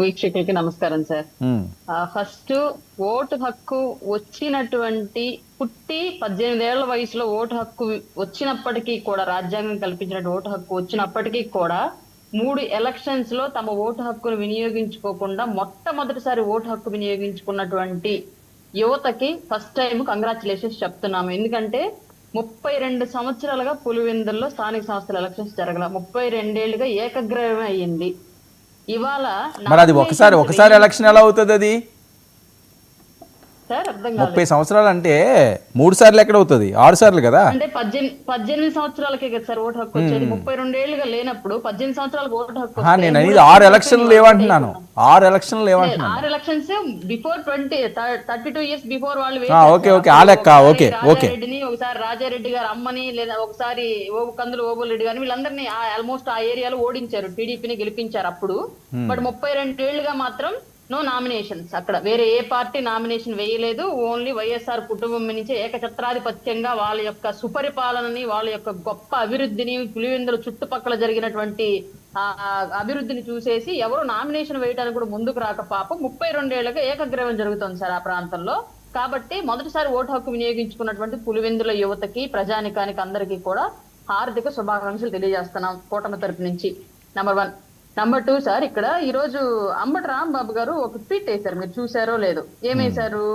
వీక్షకులకి నమస్కారం sir. First vote హక్కు వచ్చినటువంటి పుట్టి పద్దెనిమిదేళ్ళ వయసులో ఓటు హక్కు వచ్చినప్పటికీ కూడా రాజ్యాంగం కల్పించిన ఓటు హక్కు వచ్చినప్పటికీ కూడా మూడు ఎలక్షన్స్లో తమ ఓటు హక్కును వినియోగించుకోకుండా మొట్టమొదటిసారి ఓటు హక్కు వినియోగించుకున్నటువంటి యువతకి ఫస్ట్ టైం కంగ్రాచులేషన్స్ చెప్తున్నాము. ఎందుకంటే ముప్పై రెండు సంవత్సరాలుగా పులివెందుల్లో స్థానిక సంస్థల ఎలక్షన్స్ జరగల ముప్పై రెండేళ్ళుగా ఏకగ్రీవమే అయ్యింది. ఇవాళ మరి అది ఒకసారి ఒకసారి ఎలక్షన్ ఎలా అవుతుంది అది? ముప్పై సంవత్సరాలు అంటే మూడు సార్లు ఎక్కడ అవుతుంది? ఆరు సార్లు కదా? అంటే పద్దెనిమిది సంవత్సరాలకే కదా సార్ ఓటు హక్కు వచ్చేది. ముప్పై రెండేళ్ళుగా లేనప్పుడు పద్దెనిమిది సంవత్సరాలకు ఓటు హక్కు నేను అనేది ఆరు ఎలక్షన్లు లేవంటున్నాను. ఆరు ఎలక్షన్లు లేవంటున్నాను. ఆరు elections before twenty thirty two years before వాళ్ళు ఓకే, ఓకే, ఆ లెక్క, ఓకే, ఓకే. రెడ్డిని ఒకసారి రాజారెడ్డి గారు అమ్మని లేదా ఒకసారి ఓ కందులు ఓబుల్ రెడ్డి గారిని వీళ్ళందరినీ ఆల్మోస్ట్ ఆ ఏరియాలో ఓడించారు. టీడీపీని గెలిపించారు అప్పుడు. బట్ ముప్పై రెండేళ్ళుగా మాత్రం నో నామినేషన్స్ అక్కడ. వేరే ఏ పార్టీ నామినేషన్ వేయలేదు. ఓన్లీ వైఎస్ఆర్ కుటుంబం నుంచి ఏకఛత్రాధిపత్యంగా వాళ్ళ యొక్క సుపరిపాలనని వాళ్ళ యొక్క గొప్ప అభివృద్ధిని పులివెందుల చుట్టుపక్కల జరిగినటువంటి అభివృద్ధిని చూసేసి ఎవరు నామినేషన్ వేయడానికి కూడా ముందుకు రాక పాపం ముప్పై రెండేళ్ళుగా ఏకగ్రీవం జరుగుతుంది సార్ ఆ ప్రాంతంలో. కాబట్టి మొదటిసారి ఓటు హక్కు వినియోగించుకున్నటువంటి పులివెందుల యువతకి ప్రజానికానికి అందరికీ కూడా హార్దిక శుభాకాంక్షలు తెలియజేస్తున్నాం కూటమి తరపు నుంచి. Number one number two sir ఇక్కడ ఈ రోజు అంబటి రాంబాబు గారు ఒక ట్వీట్ వేశారు. మీరు చూసారో లేదో. ఏమేశారు?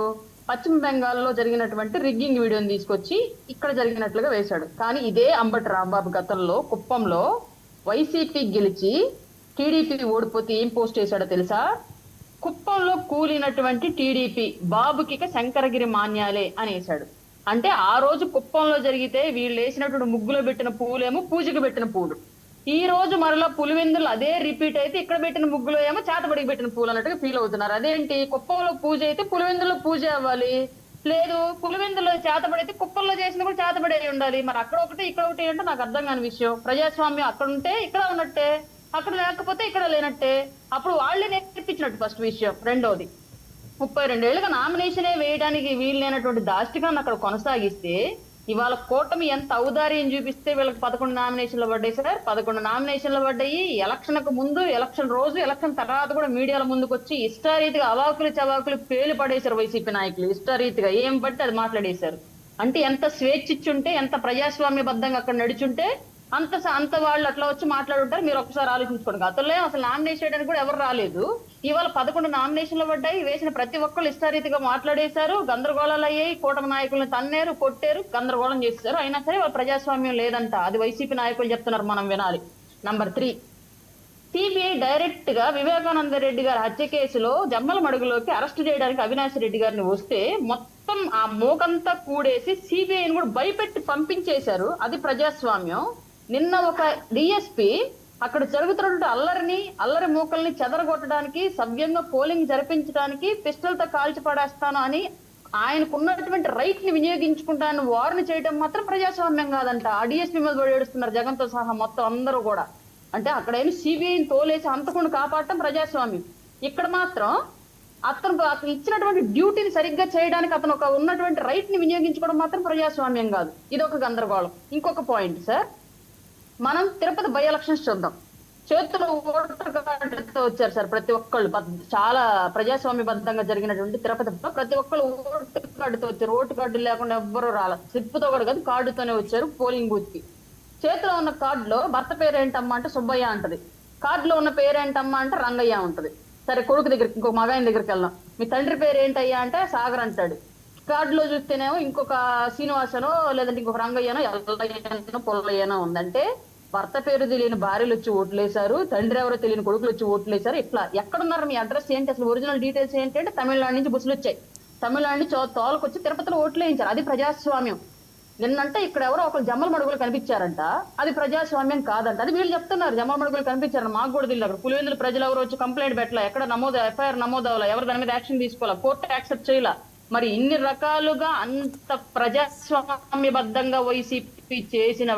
పశ్చిమ బెంగాల్లో జరిగినటువంటి రిగ్గింగ్ వీడియోని తీసుకొచ్చి ఇక్కడ జరిగినట్లుగా వేశాడు. కానీ ఇదే అంబటి రాంబాబు గతంలో కుప్పంలో వైసీపీ గెలిచి టీడీపీ ఓడిపోతే ఏం పోస్ట్ చేశాడో తెలుసా? కుప్పంలో కూలినటువంటి టీడీపీ బాబుకి శంకరగిరి మాన్యాలే అనేసాడు అంటే ఆ రోజు కుప్పంలో జరిగితే వీళ్ళు వేసినటువంటి ముగ్గులో పెట్టిన పూలేమో పూజకు పెట్టిన పూలు. ఈ రోజు మరలా పులివెందులు అదే రిపీట్ అయితే ఇక్కడ పెట్టిన ముగ్గులో ఏమో చేతబడికి పెట్టిన పూలు అన్నట్టుగా ఫీల్ అవుతున్నారు. అదేంటి? కుప్పంలో పూజ అయితే పులివెందులో పూజ అవ్వాలి. లేదు పులివెందులో చేతబడైతే కుక్కల్లో చేసిన కూడా చేతబడే ఉండాలి. మరి అక్కడ ఒకటి ఇక్కడ ఒకటి అంటే నాకు అర్థం కాని విషయం. ప్రజాస్వామ్యం అక్కడ ఉంటే ఇక్కడ ఉన్నట్టే అక్కడ లేకపోతే ఇక్కడ లేనట్టే. అప్పుడు వాళ్ళే నేర్పించినట్టు ఫస్ట్ విషయం రెండోది. ముప్పై రెండేళ్ళుగా నామినేషనే వేయడానికి వీలు లేనటువంటి దాష్టికాన్ని అక్కడ కొనసాగిస్తే ఇవాళ కూటమి ఎంత ఔదార్యం చూపిస్తే వీళ్ళకి పదకొండు నామినేషన్లు పడ్డాయి సార్. పదకొండు నామినేషన్లు పడ్డాయి. ఎలక్షన్కు ముందు ఎలక్షన్ రోజు ఎలక్షన్ తర్వాత కూడా మీడియాల ముందుకు వచ్చి ఇష్టారీతిగా అవాకులు చవాకులు పేలు పడేశారు వైసీపీ నాయకులు. ఇష్టారీతిగా ఏం పడితే అది మాట్లాడేశారు. అంటే ఎంత స్వేచ్ఛ ఇచ్చుంటే ఎంత ప్రజాస్వామ్యబద్ధంగా అక్కడ నడిచుంటే అంత స- అంత వాళ్ళు అట్లా వచ్చి మాట్లాడుంటారు మీరు ఒకసారి ఆలోచించుకోండి. గతంలో అసలు నామినేషన్ చేయడానికి కూడా ఎవరు రాలేదు. ఇవాళ పదకొండు నామినేషన్లు పడ్డాయి వేసిన ప్రతి ఒక్కళ్ళు ఇష్టారీతిగా మాట్లాడేశారు గందరగోళాలు అయ్యాయి కూటమి నాయకులను తన్నేరు కొట్టారు గందరగోళం చేశారు అయినా సరే వాళ్ళ ప్రజాస్వామ్యం లేదంట. అది వైసీపీ నాయకులు చెప్తున్నారు మనం వినాలి. నంబర్ త్రీ సిబిఐ డైరెక్ట్గా వివేకానంద రెడ్డి గారి హత్య కేసులో జమ్మల మడుగులోకి అరెస్ట్ చేయడానికి అవినాష్ రెడ్డి గారిని వస్తే మొత్తం ఆ మోకంతా కూడేసి సిబిఐని కూడా భయపెట్టి పంపించేశారు. అది ప్రజాస్వామ్యం. నిన్న ఒక డిఎస్పి అక్కడ జరుగుతున్నటువంటి అల్లరిని అల్లరి మూకల్ని చెదరగొట్టడానికి సవ్యంగా పోలింగ్ జరిపించడానికి పిస్టల్తో కాల్చి పడేస్తాను అని ఆయనకున్నటువంటి రైట్ని వినియోగించుకుంటాను వారిని చేయడం మాత్రం ప్రజాస్వామ్యం కాదంట. ఆ డిఎస్పీ మీద ఏడుస్తున్నారు జగన్తో సహా మొత్తం అందరూ కూడా. అంటే అక్కడైనా సిబిఐని తోలేసి అంతకుండా కాపాడటం ప్రజాస్వామ్యం. ఇక్కడ మాత్రం అతను అతను ఇచ్చినటువంటి డ్యూటీని సరిగ్గా చేయడానికి అతను ఒక ఉన్నటువంటి రైట్ని వినియోగించుకోవడం మాత్రం ప్రజాస్వామ్యం కాదు. ఇది ఒక గందరగోళం. ఇంకొక పాయింట్ సార్. మనం తిరుపతి బై ఎలక్షన్స్ చూద్దాం. చేతిలో ఓటర్ కార్డుతో వచ్చారు సార్ ప్రతి ఒక్కళ్ళు. చాలా ప్రజాస్వామ్యబద్ధంగా జరిగినటువంటి తిరుపతిలో ప్రతి ఒక్కళ్ళు ఓటు కార్డుతో వచ్చారు. ఓటు కార్డు లేకుండా ఎవ్వరూ రాల. స్లిప్తో కూడా కాదు కార్డుతోనే వచ్చారు పోలింగ్ బూత్కి చేతిలో ఉన్న కార్డులో భర్త పేరు ఏంటమ్మా అంటే సుబ్బయ్య అంటది. కార్డులో ఉన్న పేరు ఏంటమ్మా అంటే రంగయ్య ఉంటది. సరే కొడుకు దగ్గరికి ఇంకొక మగాయిన దగ్గరికి వెళ్దాం. మీ తండ్రి పేరు ఏంటయ్యా అంటే సాగర్ అంటాడు. కార్డులో చూస్తేనేమో ఇంకొక శ్రీనివాసనో లేదంటే ఇంకొక రంగయ్యనో ఎల్లయ్యనో పొల్లయ్యనో ఉందంటే భర్త పేరు తెలియని భార్యలు వచ్చి ఓట్లేశారు తండ్రి ఎవరో తెలియని కొడుకులు వచ్చి ఓట్లేశారు ఇట్లా. ఎక్కడున్నారు మీ అడ్రస్ ఏంటి? అసలు ఒరిజినల్ డీటెయిల్స్ ఏంటంటే తమిళనాడు నుంచి బుసులు వచ్చాయి. తమిళనాడు నుంచి తోలకొచ్చి తిరుపతిలో ఓట్లు వేయించారు అది ప్రజాస్వామ్యం. నిన్నంటే ఇక్కడ ఎవరో ఒకరు జమ్మల మడుగులు కనిపించారంట. అది ప్రజాస్వామ్యం కాదంట. అది వీళ్ళు చెప్తున్నారు. జమ్మల మడుగులు కనిపించారు. మాకు కూడా తెలియదు అక్కడ. పులివెందుల ప్రజలు ఎవరు వచ్చి కంప్లైంట్ పెట్టలే. ఎక్కడ నమోదు ఎఫ్ఐఆర్ నమోదు అవ్వాలా? ఎవరు దాని మీద యాక్షన్ తీసుకోవాలా? కోర్టు యాక్సెప్ట్ చేయాలా? మరి ఇన్ని రకాలుగా అంత ప్రజాస్వామ్యబద్ధంగా వైసీపీ చేసిన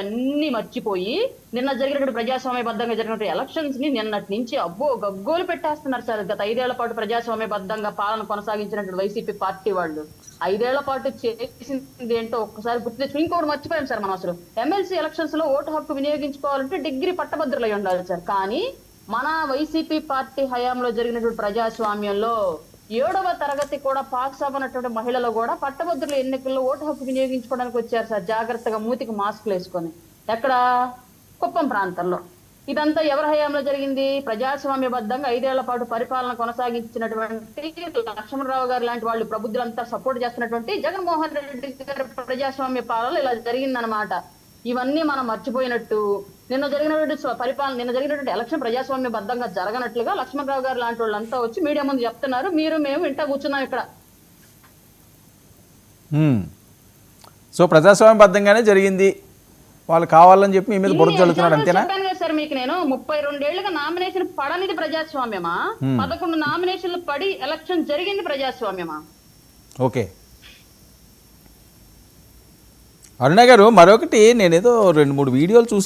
అన్ని మర్చిపోయి నిన్న జరిగినటువంటి ప్రజాస్వామ్యబద్ధంగా జరిగినటువంటి ఎలక్షన్స్ని నిన్నటి నుంచి అబ్బో గగ్గోలు పెట్టేస్తున్నారు సార్. గత ఐదేళ్ళ పాటు ప్రజాస్వామ్యబద్ధంగా పాలన కొనసాగించినటువంటి వైసీపీ పార్టీ వాళ్ళు. ఐదేళ్ళ పాటు చేసింది ఏంటో ఒక్కసారి గుర్తు తెచ్చుకుని ఇంకోటి మర్చిపోయాం సార్ మనం అసలు. ఎమ్మెల్సీ ఎలక్షన్స్లో ఓటు హక్కు వినియోగించుకోవాలంటే డిగ్రీ పట్టభద్రులై ఉండాలి సార్. కానీ మన వైసీపీ పార్టీ హయాంలో జరిగినటువంటి ప్రజాస్వామ్యంలో ఏడవ తరగతి కూడా పాస్ అవ్వనటువంటి మహిళలు కూడా పట్టభద్రుల ఎన్నికల్లో ఓటు హక్కు వినియోగించుకోవడానికి వచ్చారు సార్. జాగ్రత్తగా మూతికి మాస్కులు వేసుకొని. ఎక్కడ? కుప్పం ప్రాంతంలో. ఇదంతా ఎవరి హయాంలో జరిగింది? ప్రజాస్వామ్యబద్ధంగా ఐదేళ్ళ పాటు పరిపాలన కొనసాగించినటువంటి లక్ష్మణరావు గారు లాంటి వాళ్ళు ప్రబుద్ధులంతా సపోర్ట్ చేస్తున్నటువంటి జగన్మోహన్ రెడ్డి గారి ప్రజాస్వామ్య పాలన ఇలా జరిగిందనమాట ఇవన్నీ మనం మర్చిపోయినట్టు నిన్న జరిగినటువంటి పరిపాలన నిన్న జరిగినటువంటి ఎలక్షన్ ప్రజాస్వామ్య బద్ధంగా జరగనట్లుగా లక్ష్మణరావు గారు లాంటి వాళ్ళంతా వచ్చి మీడియా ముందు చెప్తున్నారు. మీరు మేము ఇంట కూర్చున్నాం ఇక్కడ. సో ప్రజాస్వామ్యబద్ధంగానే జరిగింది. వాళ్ళు కావాలని చెప్పి మీ మీద బురద చల్లుతున్నాడు అంతేనా? సార్ మీకు నేను. ముప్పై రెండేళ్ళుగా నామినేషన్ పడనిది ప్రజాస్వామ్యమా? పదకొండు నామినేషన్లు పడి ఎలక్షన్ జరిగింది ప్రజాస్వామ్యమా? ఓకే. అరుణ గారు మరొకటి నేనేదో రెండు మూడు వీడియోలు చూసి